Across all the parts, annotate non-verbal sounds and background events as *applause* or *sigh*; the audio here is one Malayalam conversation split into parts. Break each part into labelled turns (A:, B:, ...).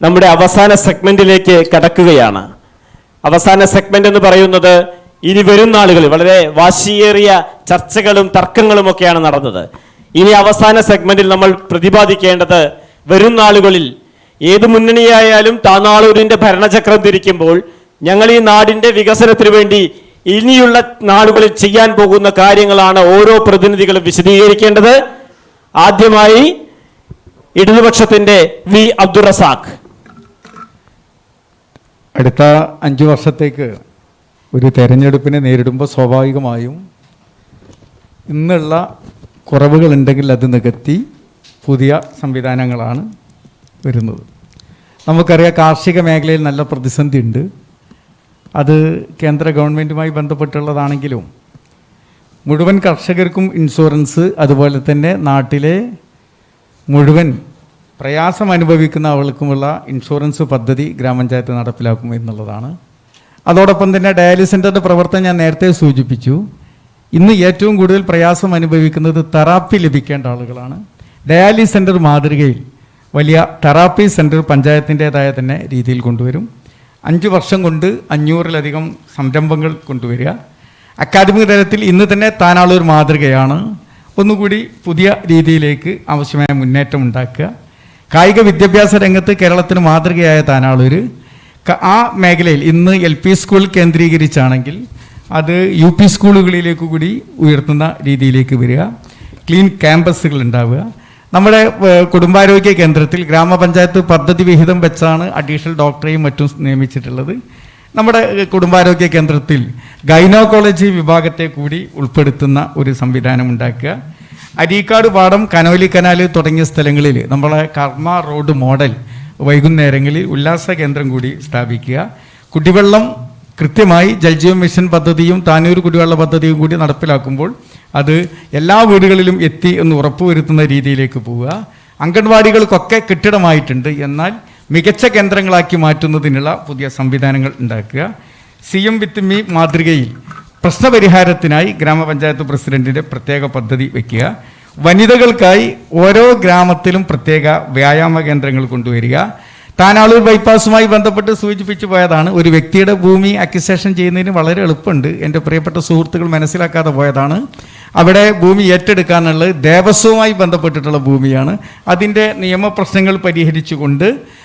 A: നമ്മുടെ അവസാന സെഗ്മെന്റിലേക്ക് കടക്കുകയാണ്. അവസാന സെഗ്മെന്റ് എന്ന് പറയുന്നത് ഇനി വരും നാളുകളിൽ വളരെ വാശിയേറിയ ചർച്ചകളും തർക്കങ്ങളും ഒക്കെയാണ് നടന്നത്. ഇനി അവസാന സെഗ്മെന്റിൽ നമ്മൾ പ്രതിപാദിക്കേണ്ടത് വരും നാളുകളിൽ ഏത് മുന്നണിയായാലും താനാളൂരിന്റെ ഭരണചക്രം തിരിക്കുമ്പോൾ ഞങ്ങൾ ഈ നാടിന്റെ വികസനത്തിന് വേണ്ടി ഇനിയുള്ള നാളുകളിൽ ചെയ്യാൻ പോകുന്ന കാര്യങ്ങളാണ് ഓരോ പ്രതിനിധികളും വിശദീകരിക്കേണ്ടത്. ആദ്യമായി ഇടതുപക്ഷത്തിന്റെ വി അബ്ദുൾ റസാഖ്
B: അടുത്ത അഞ്ച് വർഷത്തേക്ക് ഒരു തെരഞ്ഞെടുപ്പിനെ നേരിടുമ്പോൾ സ്വാഭാവികമായും ഇന്നുള്ള കുറവുകളുണ്ടെങ്കിൽ അത് നികത്തി പുതിയ സംവിധാനങ്ങളാണ് വരുന്നത്. നമുക്കറിയാം കാർഷിക മേഖലയിൽ നല്ല പ്രതിസന്ധി ഉണ്ട് അത് കേന്ദ്ര ഗവൺമെന്റുമായി ബന്ധപ്പെട്ടുള്ളതാണെങ്കിലും മുഴുവൻ കർഷകർക്കും ഇൻഷുറൻസ് അതുപോലെ തന്നെ നാട്ടിലെ മുഴുവൻ പ്രയാസം അനുഭവിക്കുന്ന ആളുകൾക്കുമുള്ള ഇൻഷുറൻസ് പദ്ധതി ഗ്രാമപഞ്ചായത്ത് നടപ്പിലാക്കും എന്നുള്ളതാണ്. അതോടൊപ്പം തന്നെ ഡയാലിസ് സെന്ററിന്റെ പ്രവർത്തനം ഞാൻ നേരത്തെ സൂചിപ്പിച്ചു. ഇന്ന് ഏറ്റവും കൂടുതൽ പ്രയാസം അനുഭവിക്കുന്നത് തെറാപ്പി ലഭിക്കേണ്ട ആളുകളാണ്. ഡയാലിസ് സെന്റർ മാതൃകയിൽ വലിയ തെറാപ്പി സെന്റർ പഞ്ചായത്തിന്റേതായ തന്നെ രീതിയിൽ കൊണ്ടുവരും. അഞ്ച് വർഷം കൊണ്ട് അഞ്ഞൂറിലധികം സംരംഭങ്ങൾ കൊണ്ടുവരിക. അക്കാദമിക തലത്തിൽ ഇന്ന് തന്നെ താനാളൊരു മാതൃകയാണ്. ഒന്നുകൂടി പുതിയ രീതിയിലേക്ക് ആവശ്യമായ മുന്നേറ്റം ഉണ്ടാക്കുക. കായിക വിദ്യാഭ്യാസ രംഗത്ത് കേരളത്തിന് മാതൃകയായ താനാളൂര് ക- ആ മേഖലയിൽ ഇന്ന് എൽ പി സ്കൂൾ കേന്ദ്രീകരിച്ചാണെങ്കിൽ അത് യു പി സ്കൂളുകളിലേക്ക് കൂടി ഉയർത്തുന്ന രീതിയിലേക്ക് വരിക. ക്ലീൻ ക്യാമ്പസുകൾ ഉണ്ടാവുക. നമ്മുടെ കുടുംബാരോഗ്യ കേന്ദ്രത്തിൽ ഗ്രാമപഞ്ചായത്ത് പദ്ധതി വിഹിതം വെച്ചാണ് അഡീഷണൽ ഡോക്ടറെയും മറ്റും നിയമിച്ചിട്ടുള്ളത്. നമ്മുടെ കുടുംബാരോഗ്യ കേന്ദ്രത്തിൽ ഗൈനോക്കോളജി വിഭാഗത്തെ കൂടി ഉൾപ്പെടുത്തുന്ന ഒരു സംവിധാനം ഉണ്ടാക്കുക. അരീക്കാട് പാടം കനോലി കനാൽ തുടങ്ങിയ സ്ഥലങ്ങളിൽ നമ്മളെ കർമ്മ റോഡ് മോഡൽ വൈകുന്നേരങ്ങളിൽ ഉല്ലാസ കേന്ദ്രം കൂടി സ്ഥാപിക്കുക. കുടിവെള്ളം കൃത്യമായി ജൽജീവൻ മിഷൻ പദ്ധതിയും താനൂർ കുടിവെള്ള പദ്ധതിയും കൂടി നടപ്പിലാക്കുമ്പോൾ അത് എല്ലാ വീടുകളിലും എത്തി എന്ന് ഉറപ്പുവരുത്തുന്ന രീതിയിലേക്ക് പോവുക. അംഗൻവാടികൾക്കൊക്കെ കെട്ടിടമായിട്ടുണ്ട്. എന്നാൽ മികച്ച കേന്ദ്രങ്ങളാക്കി മാറ്റുന്നതിനുള്ള പുതിയ സംവിധാനങ്ങൾ ഉണ്ടാക്കുക. സി എം വിത്ത് മീ മാതൃകയിൽ പ്രശ്നപരിഹാരത്തിനായി ഗ്രാമപഞ്ചായത്ത് പ്രസിഡന്റിന്റെ പ്രത്യേക പദ്ധതി വയ്ക്കുക വനിതകൾക്കായി ഓരോ ഗ്രാമത്തിലും പ്രത്യേക വ്യായാമ കേന്ദ്രങ്ങൾ കൊണ്ടുവരിക. താനാളൂർ ബൈപ്പാസുമായി ബന്ധപ്പെട്ട് സൂചിപ്പിച്ചു പോയതാണ്. ഒരു വ്യക്തിയുടെ ഭൂമി അക്വിസേഷൻ ചെയ്യുന്നതിന് വളരെ എളുപ്പമുണ്ട്. എന്റെ പ്രിയപ്പെട്ട സുഹൃത്തുക്കൾ മനസ്സിലാക്കാതെ പോയതാണ്. അവിടെ ഭൂമി ഏറ്റെടുക്കാനുള്ളത് ദേവസ്വവുമായി ബന്ധപ്പെട്ടിട്ടുള്ള ഭൂമിയാണ്. അതിന്റെ നിയമപ്രശ്നങ്ങൾ പരിഹരിച്ചുകൊണ്ട്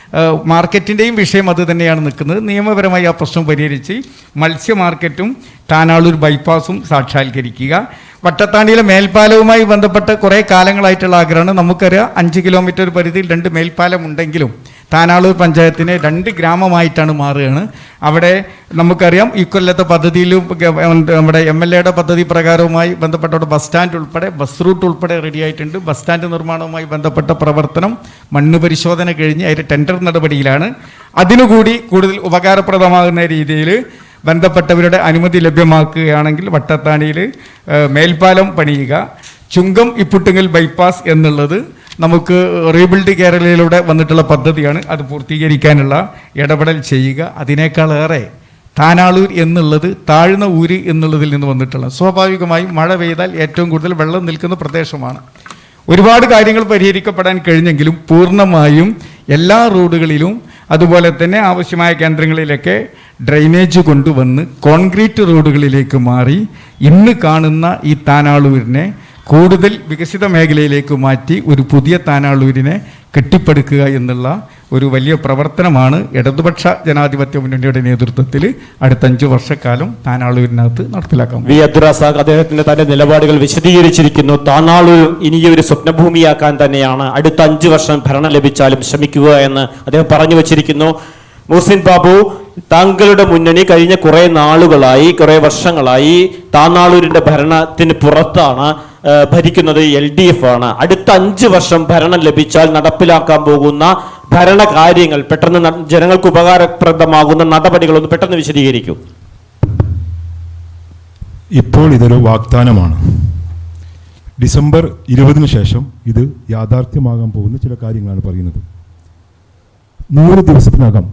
B: മാർക്കറ്റിന്റെയും വിഷയം അത് തന്നെയാണ് നിൽക്കുന്നത്. നിയമപരമായി ആ പ്രശ്നം പരിഹരിച്ച് മത്സ്യ മാർക്കറ്റും താനാളൂർ ബൈപ്പാസും സാക്ഷാത്കരിക്കുക. വട്ടത്താണിയിലെ മേൽപ്പാലവുമായി ബന്ധപ്പെട്ട് കുറേ കാലങ്ങളായിട്ടുള്ള ആഗ്രഹമാണ്. നമുക്കറിയാം അഞ്ച് കിലോമീറ്റർ പരിധിയിൽ രണ്ട് മേൽപ്പാലം ഉണ്ടെങ്കിലും താനാളൂർ പഞ്ചായത്തിനെ രണ്ട് ഗ്രാമമായിട്ടാണ് മാറുകയാണ്. അവിടെ നമുക്കറിയാം ഈ കൊല്ലത്തെ പദ്ധതിയിലും നമ്മുടെ എം എൽ എയുടെ പദ്ധതി പ്രകാരവുമായി ബന്ധപ്പെട്ട ബസ് സ്റ്റാൻഡ് ഉൾപ്പെടെ ബസ് റൂട്ട് ഉൾപ്പെടെ റെഡി ആയിട്ടുണ്ട്. ബസ് സ്റ്റാൻഡ് നിർമ്മാണവുമായി ബന്ധപ്പെട്ട പ്രവർത്തനം മണ്ണ് പരിശോധന കഴിഞ്ഞ് അതിന്റെ ടെൻഡർ നടപടിയിലാണ്. അതിനുകൂടി കൂടുതൽ ഉപകാരപ്രദമാകുന്ന രീതിയിൽ ബന്ധപ്പെട്ടവരുടെ അനുമതി ലഭ്യമാക്കുകയാണെങ്കിൽ വട്ടത്താണിയിൽ മേൽപ്പാലം പണിയുക. ചുങ്കം ഇപ്പുട്ടുങ്ങൽ ബൈപ്പാസ് എന്നുള്ളത് നമുക്ക് റീബിൽഡ് കേരളയിലൂടെ വന്നിട്ടുള്ള പദ്ധതിയാണ്. അത് പൂർത്തീകരിക്കാനുള്ള ഇടപെടൽ ചെയ്യുക. അതിനേക്കാളേറെ താനാളൂർ എന്നുള്ളത് താഴ്ന്ന ഊര് എന്നുള്ളതിൽ നിന്ന് വന്നിട്ടുള്ള സ്വാഭാവികമായും മഴ പെയ്താൽ ഏറ്റവും കൂടുതൽ വെള്ളം നിൽക്കുന്ന പ്രദേശമാണ്. ഒരുപാട് കാര്യങ്ങൾ പരിഹരിക്കപ്പെടാൻ കഴിഞ്ഞെങ്കിലും പൂർണമായും എല്ലാ റോഡുകളിലും അതുപോലെ തന്നെ ആവശ്യമായ കേന്ദ്രങ്ങളിലൊക്കെ ഡ്രെയിനേജ് കൊണ്ടുവന്ന് കോൺക്രീറ്റ് റോഡുകളിലേക്ക് മാറി ഇന്ന് കാണുന്ന ഈ താനാളൂരിനെ കൂടുതൽ വികസിത മേഖലയിലേക്ക് മാറ്റി ഒരു പുതിയ താനാളൂരിനെ കെട്ടിപ്പടുക്കുക എന്നുള്ള ഒരു വലിയ പ്രവർത്തനമാണ് ഇടതുപക്ഷ ജനാധിപത്യ മുന്നണിയുടെ നേതൃത്വത്തിൽ അടുത്ത അഞ്ച് വർഷക്കാലം താനാളൂരിനകത്ത് നടപ്പിലാക്കാം.
A: വി അബ്ദുറാസാഖ് അദ്ദേഹത്തിന്റെ തന്റെ നിലപാടുകൾ വിശദീകരിച്ചിരിക്കുന്നു താനാളൂർ ഇനിയൊരു സ്വപ്നഭൂമിയാക്കാൻ തന്നെയാണ് അടുത്ത അഞ്ചു വർഷം ഭരണം ലഭിച്ചാലും ശ്രമിക്കുക എന്ന് അദ്ദേഹം പറഞ്ഞു വച്ചിരിക്കുന്നു മുഹസിൻ ബാബു താങ്കളുടെ മുന്നണി കഴിഞ്ഞ കുറെ നാളുകളായി കുറെ വർഷങ്ങളായി താനാളൂരിന്റെ ഭരണത്തിന് പുറത്താണ് ഭരിക്കുന്നത് എൽ ഡി എഫ് ആണ്. അടുത്ത അഞ്ച് വർഷം ഭരണം ലഭിച്ചാൽ നടപ്പിലാക്കാൻ പോകുന്ന ഭരണകാര്യങ്ങൾ പെട്ടെന്ന് ജനങ്ങൾക്ക് ഉപകാരപ്രദമാകുന്ന നടപടികൾ ഒന്ന് പെട്ടെന്ന് വിശദീകരിക്കൂ.
C: ഇപ്പോൾ ഇതൊരു വാഗ്ദാനമാണ്. ഡിസംബർ ഇരുപതിന് ശേഷം ഇത് യാഥാർത്ഥ്യമാകാൻ പോകുന്ന ചില കാര്യങ്ങളാണ് പറയുന്നത്. നൂറ് ദിവസത്തിനകം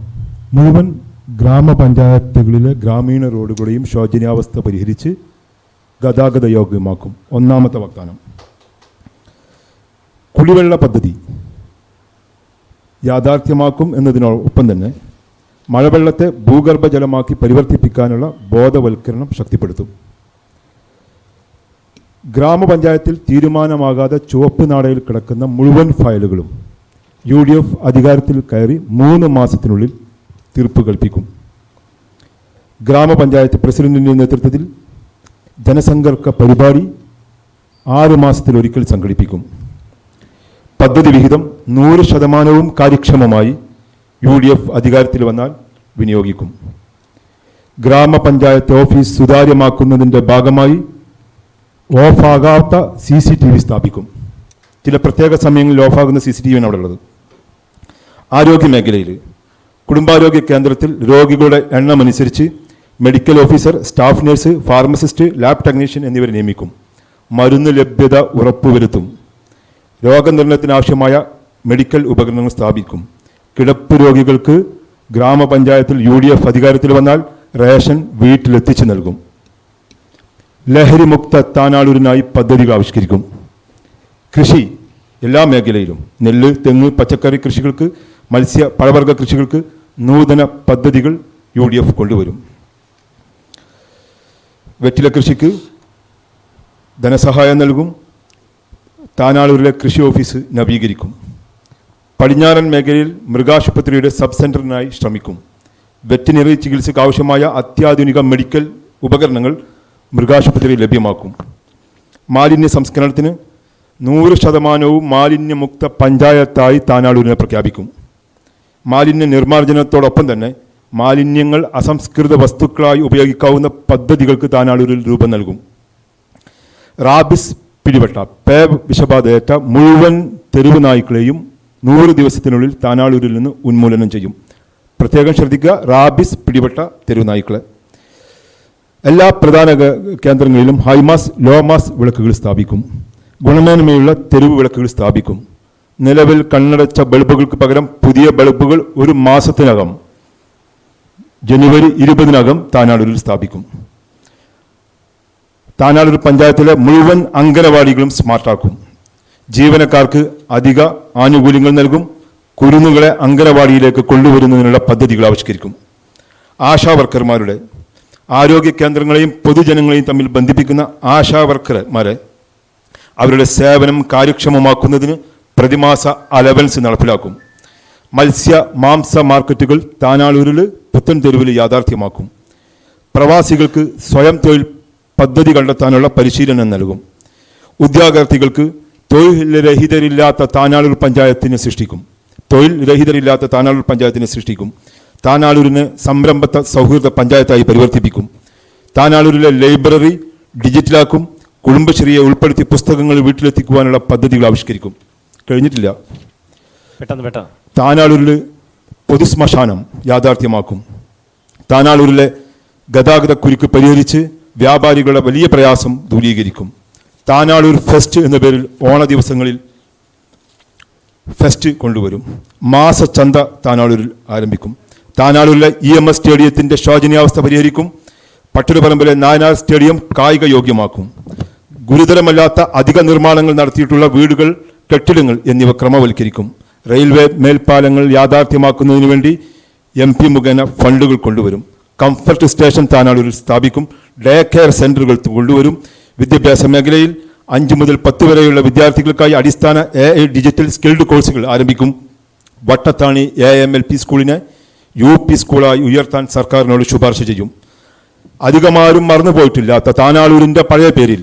C: മുഴുവൻ ഗ്രാമപഞ്ചായത്തുകളിലെ ഗ്രാമീണ റോഡുകളെയും ശോചനീയാവസ്ഥ പരിഹരിച്ച് ഗതാഗത യോഗ്യമാക്കും. ഒന്നാമത്തെ വാഗ്ദാനം. കുടിവെള്ള പദ്ധതി യാഥാർത്ഥ്യമാക്കും എന്നതിനോടൊപ്പം തന്നെ മഴവെള്ളത്തെ ഭൂഗർഭജലമാക്കി പരിവർത്തിപ്പിക്കാനുള്ള ബോധവൽക്കരണം ശക്തിപ്പെടുത്തും. ഗ്രാമപഞ്ചായത്തിൽ തീരുമാനമാകാതെ ചുവപ്പ് നാടയിൽ കിടക്കുന്ന മുഴുവൻ ഫയലുകളും യു ഡി എഫ് അധികാരത്തിൽ കയറി മൂന്ന് മാസത്തിനുള്ളിൽ തീർപ്പ് കൽപ്പിക്കും. ഗ്രാമപഞ്ചായത്ത് പ്രസിഡന്റിന്റെ നേതൃത്വത്തിൽ ജനസമ്പർക്ക പരിപാടി ആറ് മാസത്തിലൊരിക്കൽ സംഘടിപ്പിക്കും. പദ്ധതി വിഹിതം നൂറ് ശതമാനവും കാര്യക്ഷമമായി യു ഡി എഫ് അധികാരത്തിൽ വന്നാൽ വിനിയോഗിക്കും. ഗ്രാമപഞ്ചായത്ത് ഓഫീസ് സുതാര്യമാക്കുന്നതിന്റെ ഭാഗമായി ഓഫാകാത്ത സി സി ടി വി സ്ഥാപിക്കും. ചില പ്രത്യേക സമയങ്ങളിൽ ഓഫാകുന്ന സി സി ടി വിയാണ് അവിടെ ഉള്ളത്. ആരോഗ്യ മേഖലയിൽ കുടുംബാരോഗ്യ കേന്ദ്രത്തിൽ രോഗികളുടെ എണ്ണം അനുസരിച്ച് medical officer staff nurse pharmacist lab technician എന്നിവരെ നിയമിക്കും. മരുന്ന് ലഭ്യത ഉറപ്പുവരുത്തും. രോഗനിർണയത്തിനാവശ്യമായ മെഡിക്കൽ ഉപകരണങ്ങൾ സ്ഥാപിക്കും. കിടപ്പ് രോഗികൾക്ക് ഗ്രാമപഞ്ചായത്തിൽ യു ഡി എഫ് അധികാരത്തിൽ വന്നാൽ റേഷൻ വീട്ടിലെത്തിച്ചു നൽകും. ലഹരിമുക്ത താനാളൂരിനായി പദ്ധതികൾ ആവിഷ്കരിക്കും. കൃഷി എല്ലാ മേഖലയിലും. നെല്ല് തെങ്ങ് പച്ചക്കറി കൃഷികൾക്ക് മത്സ്യ പഴവർഗ കൃഷികൾക്ക് നൂതന പദ്ധതികൾ യു ഡി എഫ് കൊണ്ടുവരും. വെറ്റില കൃഷിക്ക് ധനസഹായം നൽകും. താനാളൂരിലെ കൃഷി ഓഫീസ് നവീകരിക്കും. പടിഞ്ഞാറൻ മേഖലയിൽ മൃഗാശുപത്രിയുടെ സബ് സെന്ററിനായി ശ്രമിക്കും. വെറ്റിനറി ചികിത്സയ്ക്ക് ആവശ്യമായ അത്യാധുനിക മെഡിക്കൽ ഉപകരണങ്ങൾ മൃഗാശുപത്രിയിൽ ലഭ്യമാക്കും. മാലിന്യ സംസ്കരണത്തിന് നൂറ് ശതമാനവും മാലിന്യമുക്ത പഞ്ചായത്തായി താനാളൂരിനെ പ്രഖ്യാപിക്കും. മാലിന്യ നിർമ്മാർജനത്തോടൊപ്പം തന്നെ മാലിന്യങ്ങൾ അസംസ്കൃത വസ്തുക്കളായി ഉപയോഗിക്കാവുന്ന പദ്ധതികൾക്ക് താനാളൂരിൽ രൂപം നൽകും. റാബിസ് പിടിപെട്ട പേ വിഷബാധയേറ്റ മുഴുവൻ തെരുവ് നായ്ക്കളെയും നൂറ് ദിവസത്തിനുള്ളിൽ താനാളൂരിൽ നിന്ന് ഉന്മൂലനം ചെയ്യും. പ്രത്യേകം ശ്രദ്ധിക്കുക റാബിസ് പിടിപെട്ട തെരുവ് നായ്ക്കളെ. എല്ലാ പ്രധാന കേന്ദ്രങ്ങളിലും ഹൈമാസ് ലോമാസ് വിളക്കുകൾ സ്ഥാപിക്കും. ഗുണമേന്മയുള്ള തെരുവ് വിളക്കുകൾ സ്ഥാപിക്കും. നിലവിൽ കണ്ണടച്ച ബൾബുകൾക്ക് പകരം പുതിയ ബൾബുകൾ ഒരു മാസത്തിനകം ജനുവരി ഇരുപതിനകം താനാളൂരിൽ സ്ഥാപിക്കും. താനാളൂർ പഞ്ചായത്തിലെ മുഴുവൻ അംഗനവാടികളും സ്മാർട്ടാക്കും. ജീവനക്കാർക്ക് അധിക ആനുകൂല്യങ്ങൾ നൽകും. കുരുന്നുകളെ അംഗനവാടിയിലേക്ക് കൊണ്ടുവരുന്നതിനുള്ള പദ്ധതികൾ ആവിഷ്കരിക്കും. ആശാ വർക്കർമാരുടെ ആരോഗ്യ കേന്ദ്രങ്ങളെയും പൊതുജനങ്ങളെയും തമ്മിൽ ബന്ധിപ്പിക്കുന്ന ആശാ വർക്കർമാരെ അവരുടെ സേവനം കാര്യക്ഷമമാക്കുന്നതിന് പ്രതിമാസ അലവൻസ് നടപ്പിലാക്കും. മത്സ്യ മാംസ മാർക്കറ്റുകൾ താനാളൂരിൽ പുത്തൻ തെരുവിൽ യാഥാർത്ഥ്യമാക്കും. പ്രവാസികൾക്ക് സ്വയം തൊഴിൽ പദ്ധതി കണ്ടെത്താനുള്ള പരിശീലനം നൽകും. ഉദ്യോഗാർത്ഥികൾക്ക് തൊഴിൽ രഹിതരില്ലാത്ത താനാളൂർ പഞ്ചായത്തിനെ സൃഷ്ടിക്കും. തൊഴിൽ രഹിതരില്ലാത്ത താനാളൂർ പഞ്ചായത്തിനെ സൃഷ്ടിക്കും. താനാളൂരിനെ സംരംഭത്തെ സൗഹൃദ പഞ്ചായത്തായി പരിവർത്തിപ്പിക്കും. താനാളൂരിലെ ലൈബ്രറി ഡിജിറ്റലാക്കും. കുടുംബശ്രീയെ ഉൾപ്പെടുത്തി പുസ്തകങ്ങൾ വീട്ടിലെത്തിക്കുവാനുള്ള പദ്ധതികൾ ആവിഷ്കരിക്കും. കഴിഞ്ഞിട്ടില്ല.
A: പെട്ടെന്ന് പെട്ടെന്ന്.
C: താനാളൂരിൽ പൊതുശ്മശാനം യാഥാർത്ഥ്യമാക്കും. താനാളൂരിലെ ഗതാഗത കുരുക്ക് പരിഹരിച്ച് വ്യാപാരികളുടെ വലിയ പ്രയാസം ദൂരീകരിക്കും. താനാളൂർ ഫെസ്റ്റ് എന്ന പേരിൽ ഓണ ദിവസങ്ങളിൽ ഫെസ്റ്റ് കൊണ്ടുവരും. മാസച്ചന്ത താനാളൂരിൽ ആരംഭിക്കും. താനാളൂരിലെ ഇ എം എസ് സ്റ്റേഡിയത്തിന്റെ ശോചനീയാവസ്ഥ പരിഹരിക്കും. പട്ടരുപറമ്പിലെ നായനാർ സ്റ്റേഡിയം കായിക യോഗ്യമാക്കും ഗുരുതരമല്ലാത്ത അധിക നിർമ്മാണങ്ങൾ നടത്തിയിട്ടുള്ള വീടുകൾ കെട്ടിടങ്ങൾ എന്നിവ ക്രമവൽക്കരിക്കും. റെയിൽവേ മേൽപ്പാലങ്ങൾ യാഥാർത്ഥ്യമാക്കുന്നതിന് വേണ്ടി എം പി മുഖേന ഫണ്ടുകൾ കൊണ്ടുവരും. കംഫർട്ട് സ്റ്റേഷൻ താനാളൂരിൽ സ്ഥാപിക്കും. ഡേ കെയർ സെന്ററുകൾ കൊണ്ടുവരും. വിദ്യാഭ്യാസ മേഖലയിൽ അഞ്ച് മുതൽ പത്ത് വരെയുള്ള വിദ്യാർത്ഥികൾക്കായി അടിസ്ഥാന എ ഐ ഡിജിറ്റൽ സ്കിൽഡ് കോഴ്സുകൾ ആരംഭിക്കും. Vattathani A M L P സ്കൂളിനെ യു പി സ്കൂളായി ഉയർത്താൻ സർക്കാരിനോട് ശുപാർശ ചെയ്യും. അധികമാരും മറന്നുപോയിട്ടില്ലാത്ത താനാളൂരിന്റെ പഴയ പേരിൽ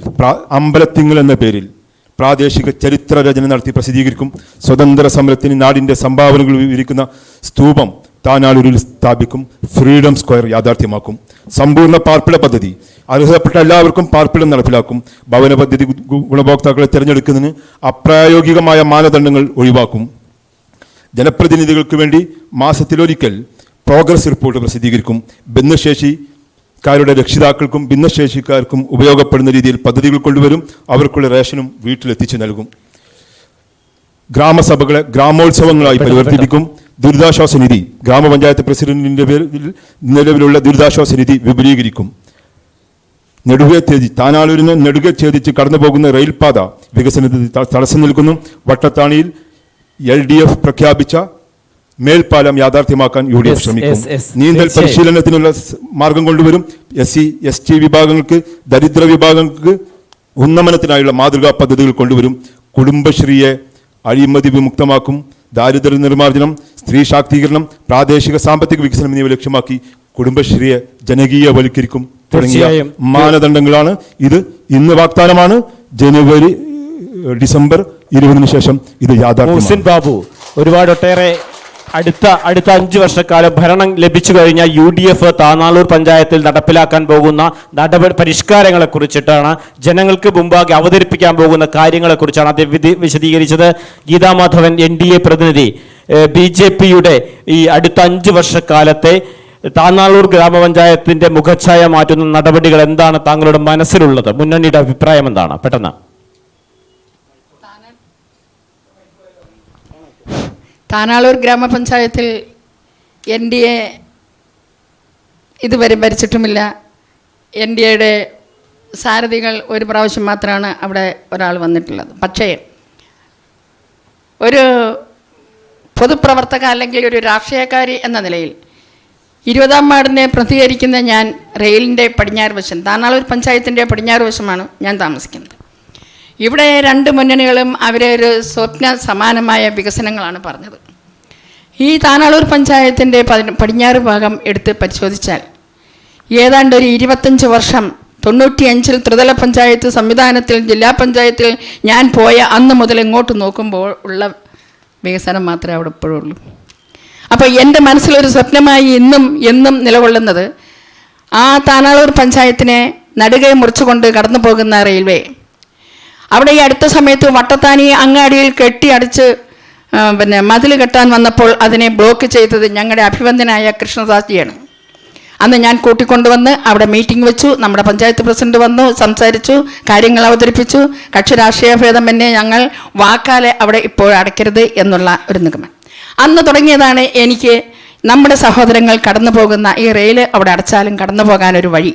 C: അമ്പലത്തിങ്ങൾ എന്ന പേരിൽ പ്രാദേശിക ചരിത്ര രചന നടത്തി പ്രസിദ്ധീകരിക്കും. സ്വതന്ത്ര സമരത്തിന് നാടിന്റെ സംഭാവനകൾ വിവരിക്കുന്ന സ്തൂപം താനാളൂരിൽ സ്ഥാപിക്കും. ഫ്രീഡം സ്ക്വയർ യാഥാർത്ഥ്യമാക്കും. സമ്പൂർണ പാർപ്പിട പദ്ധതി അർഹതപ്പെട്ട എല്ലാവർക്കും പാർപ്പിടം നടപ്പിലാക്കും. ഭവന പദ്ധതി ഗുണഭോക്താക്കളെ തിരഞ്ഞെടുക്കുന്നതിന് അപ്രായോഗികമായ മാനദണ്ഡങ്ങൾ ഒഴിവാക്കും. ജനപ്രതിനിധികൾക്ക് വേണ്ടി മാസത്തിലൊരിക്കൽ പ്രോഗ്രസ് റിപ്പോർട്ട് പ്രസിദ്ധീകരിക്കും. ഭിന്നശേഷിക്കാരുടെ രക്ഷിതാക്കൾക്കും ഭിന്നശേഷിക്കാർക്കും ഉപയോഗപ്പെടുന്ന രീതിയിൽ പദ്ധതികൾ കൊണ്ടുവരും അവർക്കുള്ള റേഷനും വീട്ടിലെത്തിച്ചു നൽകും. ഗ്രാമസഭകളെ ഗ്രാമോത്സവങ്ങളായി പരിവർത്തിപ്പിക്കും. ദുരിതാശ്വാസ നിധി ഗ്രാമപഞ്ചായത്ത് പ്രസിഡന്റിന്റെ പേരിൽ നിലവിലുള്ള ദുരിതാശ്വാസ നിധി വിപുലീകരിക്കും. നെടുകെ ചേതി താനാളൂരിന് നെടുകെ ഛേദിച്ച് കടന്നുപോകുന്ന റെയിൽപാത വികസനത്തിന് ത- തടസ്സം നിൽക്കുന്നു. വട്ടത്താണിയിൽ എൽ ഡി എഫ് പ്രഖ്യാപിച്ച മേൽപ്പാലം യാഥാർത്ഥ്യമാക്കാൻ യു ഡി എഫ് ശ്രമിക്കും. നീന്തൽ പരിശീലനത്തിനുള്ള മാർഗം കൊണ്ടുവരും. എസ് സി എസ് ടി വിഭാഗങ്ങൾക്ക് ദരിദ്ര വിഭാഗങ്ങൾക്ക് ഉന്നമനത്തിനായുള്ള മാതൃകാ പദ്ധതികൾ കൊണ്ടുവരും. കുടുംബശ്രീയെ അഴിമതി വിമുക്തമാക്കും. ദാരിദ്ര്യ നിർമ്മാർജനം സ്ത്രീ ശാക്തീകരണം പ്രാദേശിക സാമ്പത്തിക വികസനം എന്നിവ ലക്ഷ്യമാക്കി കുടുംബശ്രീയെ ജനകീയവൽക്കരിക്കും തുടങ്ങിയ മാനദണ്ഡങ്ങളാണ് ഇത്. ഇന്ന് വാഗ്ദാനമാണ്. ജനുവരി ഡിസംബർ ഇരുപതിനു ശേഷം ഇത് യാഥാർത്ഥ്യം
A: ബാബു ഒരുപാട് ഒട്ടേറെ അടുത്ത അടുത്ത അഞ്ചു വർഷക്കാലം ഭരണം ലഭിച്ചു കഴിഞ്ഞാൽ യു ഡി എഫ് താനാളൂർ പഞ്ചായത്തിൽ നടപ്പിലാക്കാൻ പോകുന്ന നടപടി പരിഷ്കാരങ്ങളെ കുറിച്ചിട്ടാണ് ജനങ്ങൾക്ക് മുമ്പാകെ അവതരിപ്പിക്കാൻ പോകുന്ന കാര്യങ്ങളെ കുറിച്ചാണ് അദ്ദേഹം വിശദീകരിച്ചത്. Geetha Madhavan N D A പ്രതിനിധി. ബി ജെ പിയുടെ ഈ അടുത്ത അഞ്ച് വർഷക്കാലത്തെ താനാളൂർ ഗ്രാമപഞ്ചായത്തിന്റെ മുഖച്ഛായ മാറ്റുന്ന നടപടികൾ എന്താണ് താങ്കളുടെ മനസ്സിലുള്ളത്? മുന്നണിയുടെ അഭിപ്രായം എന്താണ്? പെട്ടെന്ന്.
D: താനാളൂർ ഗ്രാമപഞ്ചായത്തിൽ എൻ ഡി എ ഇതുവരെ ഭരിച്ചിട്ടുമില്ല. എൻ ഡി എയുടെ സാരഥികൾ ഒരു പ്രാവശ്യം മാത്രമാണ് അവിടെ ഒരാൾ വന്നിട്ടുള്ളത്. പക്ഷേ ഒരു പൊതുപ്രവർത്തക അല്ലെങ്കിൽ ഒരു രാഷ്ട്രീയക്കാരി എന്ന നിലയിൽ ഇരുപതാം വാർഡിനെ പ്രതികരിക്കുന്ന ഞാൻ റെയിലിന്റെ പടിഞ്ഞാറ് വശം താനാളൂർ പഞ്ചായത്തിന്റെ പടിഞ്ഞാറ് വശമാണ് ഞാൻ താമസിക്കുന്നത്. ഇവിടെ രണ്ട് മുന്നണികളും അവരെ ഒരു സ്വപ്ന സമാനമായ വികസനങ്ങളാണ് പറഞ്ഞത്. ഈ താനാളൂർ പഞ്ചായത്തിന്റെ പടിഞ്ഞാറ് ഭാഗം എടുത്ത് പരിശോധിച്ചാൽ ഏതാണ്ട് ഒരു ഇരുപത്തഞ്ച് വർഷം തൊണ്ണൂറ്റിയഞ്ചിൽ ത്രിതല പഞ്ചായത്ത് സംവിധാനത്തിൽ ജില്ലാ പഞ്ചായത്തിൽ ഞാൻ പോയ അന്ന് മുതൽ ഇങ്ങോട്ട് നോക്കുമ്പോൾ ഉള്ള വികസനം മാത്രമേ അവിടെ ഇപ്പോഴും ഉള്ളൂ. അപ്പോൾ എന്റെ മനസ്സിലൊരു സ്വപ്നമായി ഇന്നും എന്നും നിലകൊള്ളുന്നത് ആ താനാളൂർ പഞ്ചായത്തിനെ നടുകെ മുറിച്ചുകൊണ്ട് കടന്നു പോകുന്ന റെയിൽവേ അവിടെ ഈ അടുത്ത സമയത്ത് വട്ടത്താനി അങ്ങാടിയിൽ കെട്ടിയടിച്ച് പിന്നെ മതിൽ കെട്ടാൻ വന്നപ്പോൾ അതിനെ ബ്ലോക്ക് ചെയ്തത് ഞങ്ങളുടെ അഭിവന്ദനായ കൃഷ്ണദാസ്ജിയാണ് അന്ന് ഞാൻ കൂട്ടിക്കൊണ്ടുവന്ന് അവിടെ മീറ്റിംഗ് വെച്ചു നമ്മുടെ പഞ്ചായത്ത് പ്രസിഡന്റ് വന്നു സംസാരിച്ചു കാര്യങ്ങൾ അവതരിപ്പിച്ചു. കക്ഷി രാഷ്ട്രീയ ഭേദം തന്നെ ഞങ്ങൾ വാക്കാലെ അവിടെ ഇപ്പോൾ അടയ്ക്കരുത് എന്നുള്ള ഒരു നിഗമനം. അന്ന് തുടങ്ങിയതാണ് എനിക്ക് നമ്മുടെ സഹോദരങ്ങൾ കടന്നു പോകുന്ന ഈ റെയിൽ അവിടെ അടച്ചാലും കടന്നു പോകാനൊരു വഴി.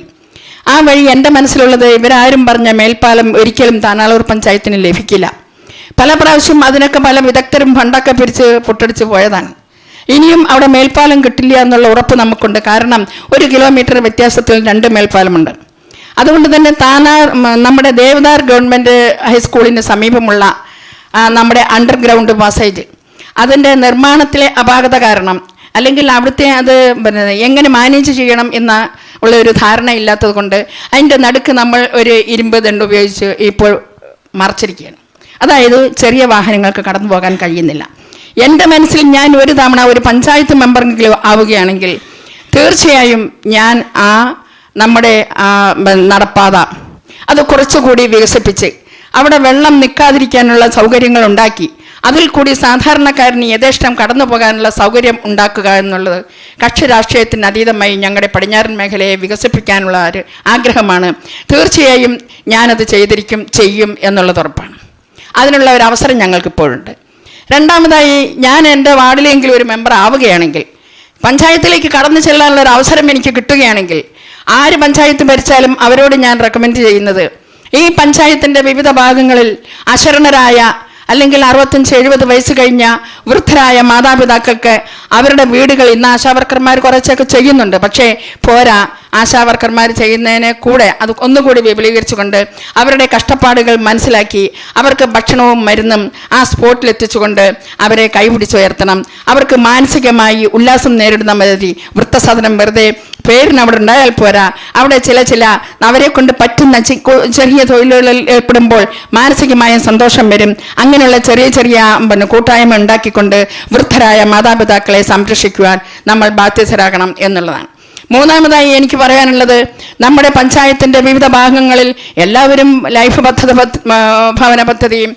D: ആ വഴി എന്റെ മനസ്സിലുള്ളത് ഇവരാരും പറഞ്ഞ മേൽപ്പാലം ഒരിക്കലും താനാളൂർ പഞ്ചായത്തിന് ലഭിക്കില്ല. പല പ്രാവശ്യം അതിനൊക്കെ പല വിദഗ്ധരും ഫണ്ടൊക്കെ പിരിച്ച് പൊട്ടടിച്ച് പോയതാണ്. ഇനിയും അവിടെ മേൽപ്പാലം കിട്ടില്ല എന്നുള്ള ഉറപ്പ് നമുക്കുണ്ട്. കാരണം ഒരു കിലോമീറ്റർ വ്യത്യാസത്തിൽ രണ്ട് മേൽപ്പാലമുണ്ട്. അതുകൊണ്ട് തന്നെ താനാർ നമ്മുടെ ദേവദാർ ഗവൺമെന്റ് ഹൈസ്കൂളിന് സമീപമുള്ള നമ്മുടെ അണ്ടർഗ്രൗണ്ട് പാസേജ്. അതിന്റെ നിർമ്മാണത്തിലെ അപാകത കാരണം അല്ലെങ്കിൽ അവിടുത്തെ അത് പിന്നെ എങ്ങനെ മാനേജ് ചെയ്യണം എന്ന ഉള്ള ഒരു ധാരണ ഇല്ലാത്തത് കൊണ്ട് അതിന്റെ നടുക്ക് നമ്മൾ ഒരു ഇരുമ്പ് ദണ്ട് ഉപയോഗിച്ച് ഇപ്പോൾ മറച്ചിരിക്കുകയാണ്. അതായത് ചെറിയ വാഹനങ്ങൾക്ക് കടന്നു പോകാൻ കഴിയുന്നില്ല. എന്റെ മനസ്സിൽ ഞാൻ ഒരു തവണ ഒരു പഞ്ചായത്ത് മെമ്പറെങ്കിലും ആവുകയാണെങ്കിൽ തീർച്ചയായും ഞാൻ ആ നമ്മുടെ നടപ്പാത അത് കുറച്ചുകൂടി വികസിപ്പിച്ച് അവിടെ വെള്ളം നിൽക്കാതിരിക്കാനുള്ള സൗകര്യങ്ങൾ ഉണ്ടാക്കി അതിൽ കൂടി സാധാരണക്കാരന് യഥേഷ്ടം കടന്നു പോകാനുള്ള സൗകര്യം ഉണ്ടാക്കുക എന്നുള്ളത് കക്ഷി രാഷ്ട്രീയത്തിന് അതീതമായി ഞങ്ങളുടെ പടിഞ്ഞാറൻ മേഖലയെ വികസിപ്പിക്കാനുള്ള ഒരു ആഗ്രഹമാണ്. തീർച്ചയായും ഞാനത് ചെയ്തിരിക്കും ചെയ്യും എന്നുള്ളത് ഉറപ്പാണ്. അതിനുള്ള ഒരു അവസരം ഞങ്ങൾക്കിപ്പോഴുണ്ട്. രണ്ടാമതായി ഞാൻ എന്റെ വാർഡിലെങ്കിലും ഒരു മെമ്പർ ആവുകയാണെങ്കിൽ പഞ്ചായത്തിലേക്ക് കടന്നു ചെല്ലാനുള്ള ഒരു അവസരം എനിക്ക് കിട്ടുകയാണെങ്കിൽ ആര് പഞ്ചായത്ത് ഭരിച്ചാലും അവരോട് ഞാൻ റെക്കമെൻഡ് ചെയ്യുന്നത് ഈ പഞ്ചായത്തിന്റെ വിവിധ ഭാഗങ്ങളിൽ അശരണരായ അല്ലെങ്കിൽ അറുപത്തഞ്ച് എഴുപത് വയസ്സ് കഴിഞ്ഞ വൃദ്ധരായ മാതാപിതാക്കൾക്ക് അവരുടെ വീടുകൾ ഇന്ന് ആശാവർക്കർമാർ കുറച്ചൊക്കെ ചെയ്യുന്നുണ്ട്. പക്ഷേ പോരാ ആശാവർക്കർമാർ ചെയ്യുന്നതിനെ കൂടെ അത് ഒന്നുകൂടി വിപുലീകരിച്ചുകൊണ്ട് അവരുടെ കഷ്ടപ്പാടുകൾ മനസ്സിലാക്കി അവർക്ക് ഭക്ഷണവും മരുന്നും ആ സ്പോട്ടിലെത്തിച്ചുകൊണ്ട് അവരെ കൈപിടിച്ചുയർത്തണം. അവർക്ക് മാനസികമായി ഉല്ലാസം നേരിടുന്ന മതി. വൃത്തസാധനം വെറുതെ പേരിന് അവിടെ ഉണ്ടായാൽ പോരാ. അവിടെ ചില ചില അവരെ കൊണ്ട് പറ്റുന്ന ചെറിയ തൊഴിലുകളിൽ ഏർപ്പെടുമ്പോൾ മാനസികമായ സന്തോഷം വരും. അങ്ങനെയുള്ള ചെറിയ ചെറിയ പിന്നെ കൂട്ടായ്മ ഉണ്ടാക്കിക്കൊണ്ട് വൃദ്ധരായ മാതാപിതാക്കളെ സംരക്ഷിക്കുവാൻ നമ്മൾ ബാധ്യസ്ഥരാകണം എന്നുള്ളതാണ്. മൂന്നാമതായി എനിക്ക് പറയാനുള്ളത് നമ്മുടെ പഞ്ചായത്തിന്റെ വിവിധ ഭാഗങ്ങളിൽ എല്ലാവരും ലൈഫ് പദ്ധതി ഭവന പദ്ധതിയും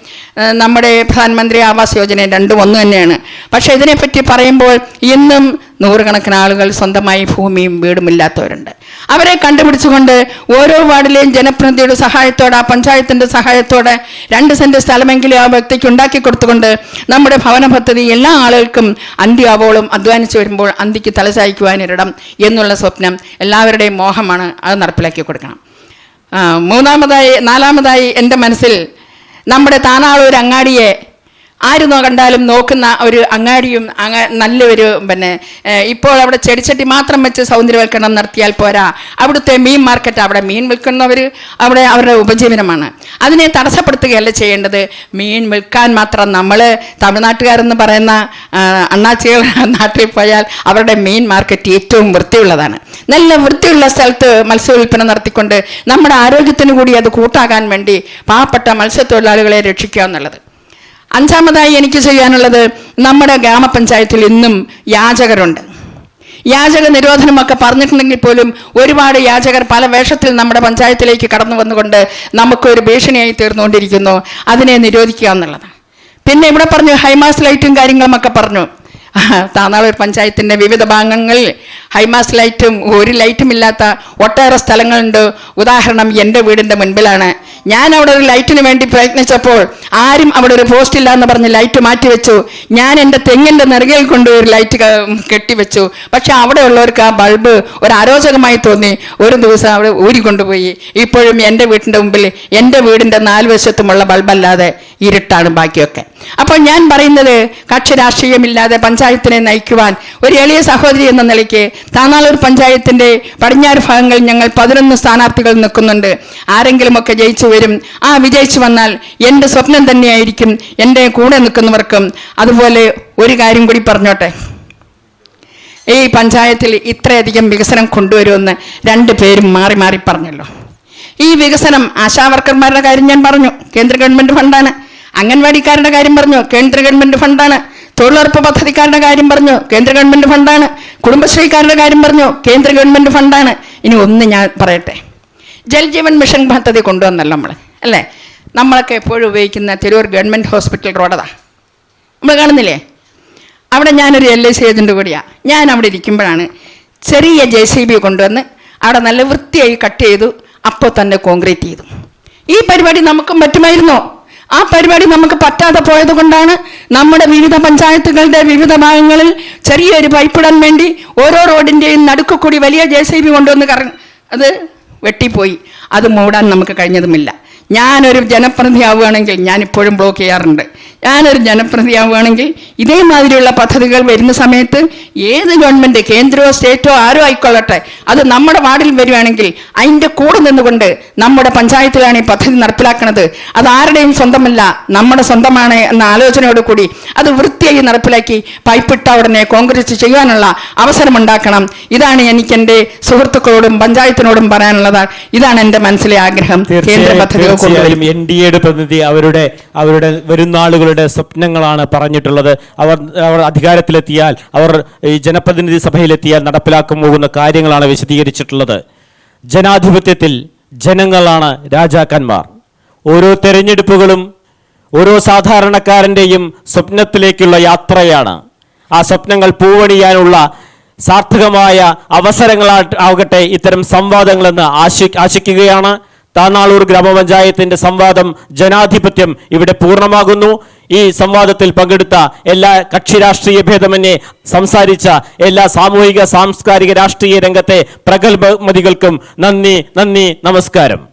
D: നമ്മുടെ പ്രധാനമന്ത്രി ആവാസ് യോജനയും രണ്ടും ഒന്ന് തന്നെയാണ്. പക്ഷേ ഇതിനെപ്പറ്റി പറയുമ്പോൾ ഇന്നും നൂറുകണക്കിന് ആളുകൾ സ്വന്തമായി ഭൂമിയും വീടും ഇല്ലാത്തവരുണ്ട്. അവരെ കണ്ടുപിടിച്ചുകൊണ്ട് ഓരോ വാർഡിലെയും ജനപ്രതിനിധിയുടെ സഹായത്തോടെ ആ പഞ്ചായത്തിന്റെ സഹായത്തോടെ രണ്ട് സെന്റ് സ്ഥലമെങ്കിലും ആ വ്യക്തിക്ക് ഉണ്ടാക്കി കൊടുത്തുകൊണ്ട് നമ്മുടെ ഭവന പദ്ധതി എല്ലാ ആളുകൾക്കും അന്ത്യാവോളം അധ്വാനിച്ചു വരുമ്പോൾ അന്തിക്ക് തലചായ്ക്കുവാനൊരിടം എന്നുള്ള സ്വപ്നം എല്ലാവരുടെയും മോഹമാണ് അത് നടപ്പിലാക്കി കൊടുക്കണം. മൂന്നാമതായി നാലാമതായി എന്റെ മനസ്സിൽ നമ്മുടെ താനാളൂർ അങ്ങാടിയെ ആര് കണ്ടാലും നോക്കുന്ന ഒരു അങ്ങാടിയും അങ്ങ നല്ലൊരു പിന്നെ ഇപ്പോൾ അവിടെ ചെടിച്ചട്ടി മാത്രം വെച്ച് സൗന്ദര്യവൽക്കരണം നടത്തിയാൽ പോരാ. അവിടുത്തെ മീൻ മാർക്കറ്റ് അവിടെ മീൻ വിൽക്കുന്നവർ അവിടെ അവരുടെ ഉപജീവനമാണ്. അതിനെ തടസ്സപ്പെടുത്തുകയല്ല ചെയ്യേണ്ടത്. മീൻ വിൽക്കാൻ മാത്രം നമ്മൾ തമിഴ്നാട്ടുകാരെന്ന് പറയുന്ന അണ്ണാച്ചികൾ *laughs* നാട്ടിൽ പോയാൽ അവരുടെ മീൻ മാർക്കറ്റ് ഏറ്റവും വൃത്തിയുള്ളതാണ്. നല്ല വൃത്തിയുള്ള സ്ഥലത്ത് മത്സ്യവില്പന നടത്തിക്കൊണ്ട് നമ്മുടെ ആരോഗ്യത്തിന് കൂടി അത് കൂട്ടാകാൻ വേണ്ടി പാവപ്പെട്ട മത്സ്യത്തൊഴിലാളികളെ രക്ഷിക്കുക എന്നുള്ളത്. അഞ്ചാമതായി എനിക്ക് ചെയ്യാനുള്ളത് നമ്മുടെ ഗ്രാമപഞ്ചായത്തിൽ ഇന്നും യാചകരുണ്ട്. യാചക നിരോധനമൊക്കെ പറഞ്ഞിട്ടുണ്ടെങ്കിൽ പോലും ഒരുപാട് യാചകർ പല വേഷത്തിൽ നമ്മുടെ പഞ്ചായത്തിലേക്ക് കടന്നു വന്നുകൊണ്ട് നമുക്കൊരു ഭീഷണിയായി തീർന്നുകൊണ്ടിരിക്കുന്നു. അതിനെ നിരോധിക്കുക എന്നുള്ളതാണ്. പിന്നെ ഇവിടെ പറഞ്ഞു ഹൈമാസ് ലൈറ്റും കാര്യങ്ങളുമൊക്കെ പറഞ്ഞു. *laughs* താന്നാളൂർ പഞ്ചായത്തിന്റെ വിവിധ ഭാഗങ്ങളിൽ ഹൈമാസ് ലൈറ്റും ഒരു ലൈറ്റും ഇല്ലാത്ത ഒട്ടേറെ സ്ഥലങ്ങളുണ്ട്. ഉദാഹരണം എന്റെ വീടിന്റെ മുൻപിലാണ്. ഞാൻ അവിടെ ഒരു ലൈറ്റിന് വേണ്ടി പ്രയത്നിച്ചപ്പോൾ ആരും അവിടെ ഒരു പോസ്റ്റ് ഇല്ല എന്ന് പറഞ്ഞ് ലൈറ്റ് മാറ്റിവെച്ചു. ഞാൻ എന്റെ തെങ്ങിന്റെ നെറുകയിൽ കൊണ്ട് ഒരു ലൈറ്റ് കെട്ടിവെച്ചു. പക്ഷെ അവിടെ ഉള്ളവർക്ക് ആ ബൾബ് ഒരു അരോചകമായി തോന്നി. ഒരു ദിവസം അവിടെ ഊരിക്കൊണ്ടുപോയി ഇപ്പോഴും എന്റെ വീട്ടിന്റെ മുമ്പിൽ എന്റെ വീടിന്റെ നാല് വശത്തുമുള്ള ബൾബല്ലാതെ ഇരുട്ടാണ് ബാക്കിയൊക്കെ. അപ്പോൾ ഞാൻ പറയുന്നത് കക്ഷി രാഷ്ട്രീയമില്ലാതെ പഞ്ചായത്തിനെ നയിക്കുവാൻ ഒരു എളിയ സഹോദരി എന്ന നിലയ്ക്ക് താന്നാളൂർ പഞ്ചായത്തിന്റെ പടിഞ്ഞാറ് ഭാഗങ്ങളിൽ ഞങ്ങൾ പതിനൊന്ന് സ്ഥാനാർത്ഥികൾ നിൽക്കുന്നുണ്ട്. ആരെങ്കിലുമൊക്കെ ജയിച്ചു വരും. ആ വിജയിച്ചു വന്നാൽ എന്റെ സ്വപ്നം തന്നെയായിരിക്കും എന്റെ കൂടെ നിൽക്കുന്നവർക്കും. അതുപോലെ ഒരു കാര്യം കൂടി പറഞ്ഞോട്ടെ. ഈ പഞ്ചായത്തിൽ ഇത്രയധികം വികസനം കൊണ്ടുവരുമെന്ന് രണ്ട് പേരും മാറി മാറി പറഞ്ഞല്ലോ. ഈ വികസനം ആശാവർക്കർമാരുടെ കാര്യം ഞാൻ പറഞ്ഞു. കേന്ദ്ര ഗവൺമെന്റ് ഫണ്ടാണ്. അംഗൻവാടിക്കാരുടെ കാര്യം പറഞ്ഞു. കേന്ദ്ര ഗവൺമെന്റ് ഫണ്ടാണ്. തൊഴിലുറപ്പ് പദ്ധതിക്കാരുടെ കാര്യം പറഞ്ഞു കേന്ദ്ര ഗവൺമെന്റ് ഫണ്ടാണ്. കുടുംബശ്രീക്കാരുടെ കാര്യം പറഞ്ഞു കേന്ദ്ര ഗവൺമെന്റ് ഫണ്ടാണ്. ഇനി ഒന്ന് ഞാൻ പറയട്ടെ. ജൽജീവൻ മിഷൻ പദ്ധതി കൊണ്ടുവന്നല്ലോ നമ്മൾ അല്ലേ? നമ്മളൊക്കെ എപ്പോഴും ഉപയോഗിക്കുന്ന തിരൂർ ഗവൺമെന്റ് ഹോസ്പിറ്റൽ റോഡതാ നമ്മൾ കാണുന്നില്ലേ? അവിടെ ഞാനൊരു എൽ ഐ സി ഏജന്റ് കൂടിയാണ് ഞാൻ അവിടെ ഇരിക്കുമ്പോഴാണ് ചെറിയ ജെ സി ബി കൊണ്ടുവന്ന് അവിടെ നല്ല വൃത്തിയായി കട്ട് ചെയ്തു അപ്പോൾ തന്നെ കോൺക്രീറ്റ് ചെയ്തു. ഈ പരിപാടി നമുക്കും പറ്റുമായിരുന്നോ? ആ പരിപാടി നമുക്ക് പറ്റാതെ പോയത് കൊണ്ടാണ് നമ്മുടെ വിവിധ പഞ്ചായത്തുകളുടെ വിവിധ ഭാഗങ്ങളിൽ ചെറിയൊരു പൈപ്പിടാൻ വേണ്ടി ഓരോ റോഡിന്റെയും നടുക്ക് കൂടി വലിയ ജെ സി ബി കൊണ്ടുവന്ന് കറ അത് വെട്ടിപ്പോയി. അത് മൂടാൻ നമുക്ക് കഴിഞ്ഞതുമില്ല. ഞാനൊരു ജനപ്രതിയാവുകയാണെങ്കിൽ ഇപ്പോഴും ബ്ലോക്ക് ചെയ്യാറുണ്ട്. ഞാനൊരു ജനപ്രതിയാവുകയാണെങ്കിൽ ആവുകയാണെങ്കിൽ ഇതേമാതിരിയുള്ള പദ്ധതികൾ വരുന്ന സമയത്ത് ഏത് ഗവൺമെന്റ് കേന്ദ്രമോ സ്റ്റേറ്റോ ആരോ ആയിക്കൊള്ളട്ടെ അത് നമ്മുടെ വാർഡിൽ വരികയാണെങ്കിൽ അതിന്റെ കൂടെ നിന്നുകൊണ്ട് നമ്മുടെ പഞ്ചായത്തിലാണ് ഈ പദ്ധതി നടപ്പിലാക്കുന്നത് അത് ആരുടെയും സ്വന്തമല്ല നമ്മുടെ സ്വന്തമാണ് എന്ന ആലോചനയോട് കൂടി അത് വൃത്തിയായി നടപ്പിലാക്കി പൈപ്പിട്ട ഉടനെ കോൺഗ്രസ് ചെയ്യാനുള്ള അവസരമുണ്ടാക്കണം. ഇതാണ് എനിക്ക് എന്റെ സുഹൃത്തുക്കളോടും പഞ്ചായത്തിനോടും പറയാനുള്ളത്. ഇതാണ് എന്റെ മനസ്സിലെ ആഗ്രഹം. കേന്ദ്ര
A: പദ്ധതി
D: പദ്ധതികൾ
A: തീർച്ചയായും എൻ ഡി എയുടെ പ്രതിനിധി അവരുടെ അവരുടെ വരുന്നാളുകളുടെ സ്വപ്നങ്ങളാണ് പറഞ്ഞിട്ടുള്ളത്. അവർ അവർ അധികാരത്തിലെത്തിയാൽ അവർ ഈ ജനപ്രതിനിധി സഭയിലെത്തിയാൽ നടപ്പിലാക്കാൻ പോകുന്ന കാര്യങ്ങളാണ് വിശദീകരിച്ചിട്ടുള്ളത്. ജനാധിപത്യത്തിൽ ജനങ്ങളാണ് രാജാക്കന്മാർ. ഓരോ തെരഞ്ഞെടുപ്പുകളും ഓരോ സാധാരണക്കാരന്റെയും സ്വപ്നത്തിലേക്കുള്ള യാത്രയാണ്. ആ സ്വപ്നങ്ങൾ പൂവണിയാനുള്ള സാർത്ഥകമായ അവസരങ്ങളാകട്ടെ ഇത്തരം സംവാദങ്ങളെന്ന് ആശി ആശിക്കുകയാണ്. താനാളൂർ ഗ്രാമപഞ്ചായത്തിന്റെ സംവാദം ജനാധിപത്യം ഇവിടെ പൂർണമാകുന്നു. ഈ സംവാദത്തിൽ പങ്കെടുത്ത എല്ലാ കക്ഷി രാഷ്ട്രീയ ഭേദമന്യേ സംസാരിച്ച എല്ലാ സാമൂഹിക സാംസ്കാരിക രാഷ്ട്രീയ രംഗത്തെ പ്രഗത്ഭമതികൾക്കും നന്ദി നന്ദി നമസ്കാരം.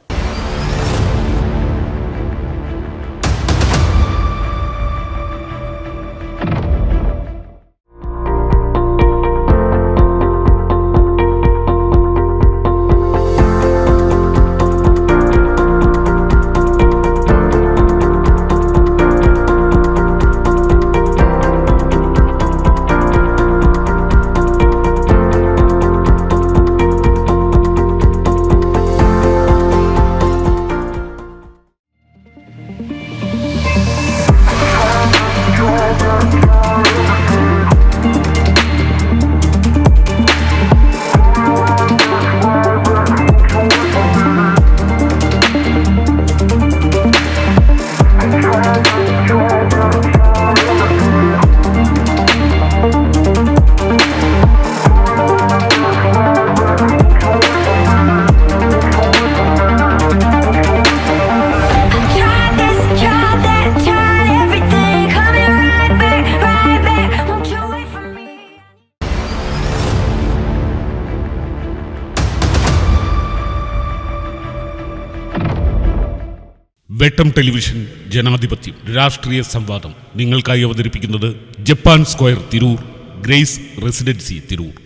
E: വെട്ടം ടെലിവിഷൻ ജനാധിപത്യം രാഷ്ട്രീയ സംവാദം നിങ്ങൾക്കായി അവതരിപ്പിക്കുന്നത് Japan square Tirur grace residency Tirur.